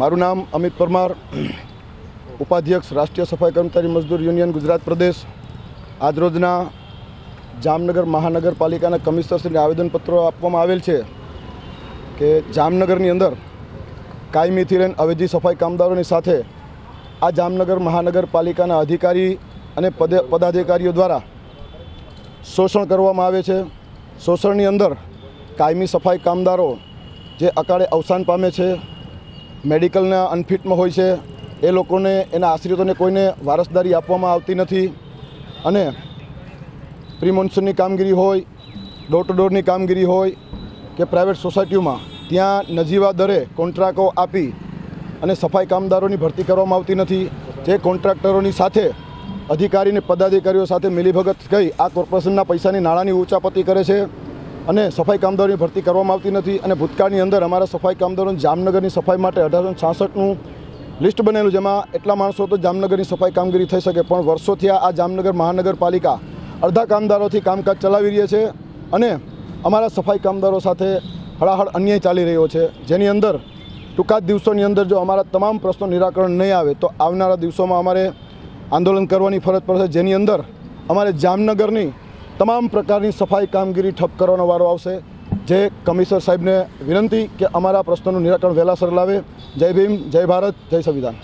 મારું નામ અમિત પરમાર, ઉપાધ્યક્ષ રાષ્ટ્રીય સફાઈ કર્મચારી મજદૂર યુનિયન ગુજરાત પ્રદેશ. આજરોજના જામનગર મહાનગરપાલિકાના કમિશનરશ્રીને આવેદનપત્રો આપવામાં આવેલ છે કે જામનગરની અંદર કાયમીથી લઈને અવેજી સફાઈ કામદારોની સાથે આ જામનગર મહાનગરપાલિકાના અધિકારી અને પદ પદાધિકારીઓ દ્વારા શોષણ કરવામાં આવે છે. શોષણની અંદર કાયમી સફાઈ કામદારો જે અકાળે અવસાન પામે છે મેડિકલના અનફિટમાં હોય છે, એ લોકોને, એના આશ્રિતોને કોઈને વારસદારી આપવામાં આવતી નથી. અને પ્રી મોન્સૂનની કામગીરી હોય ડોર ટુ ડોરની કામગીરી હોય, કે પ્રાઇવેટ સોસાયટીઓમાં, ત્યાં નજીવા દરે કોન્ટ્રાક્ટો આપી અને સફાઈ કામદારોની ભરતી કરવામાં આવતી નથી. જે કોન્ટ્રાક્ટરોની સાથે અધિકારીને પદાધિકારીઓ સાથે મિલીભગત કરી આ કોર્પોરેશનના પૈસાની નાણાંની ઉચાપતી કરે છે. અને સફાઈ કામદારોની ભરતી કરવામાં આવતી નથી અને ભૂતકાળની અંદર અમારા સફાઈ કામદારો જામનગરની સફાઈ માટે અઢારસો છાસઠનું લિસ્ટ બનેલું, જેમાં એટલા માણસો તો જામનગરની સફાઈ કામગીરી થઈ શકે, પણ વર્ષોથી આ જામનગર મહાનગરપાલિકા અડધા કામદારોથી કામકાજ ચલાવી રહ્યા છે અને અમારા સફાઈ કામદારો સાથે હળાહળ અન્યાય ચાલી રહ્યો છે. જેની અંદર ટૂંકા દિવસોની અંદર જો અમારા તમામ પ્રશ્નો નિરાકરણ નહીં આવે, તો આવનારા દિવસોમાં અમારે આંદોલન કરવાની ફરજ પડશે. જેની અંદર અમારે જામનગરની તમામ પ્રકારની સફાઈ કામગીરી ઠપ કરવાનો વારો આવશે. જે કમિશનર સાહેબને વિનંતી કે અમારા પ્રશ્નોનું નિરાકરણ વહેલાસર લાવે. જય ભીમ, જય ભારત, જય સંવિધાન.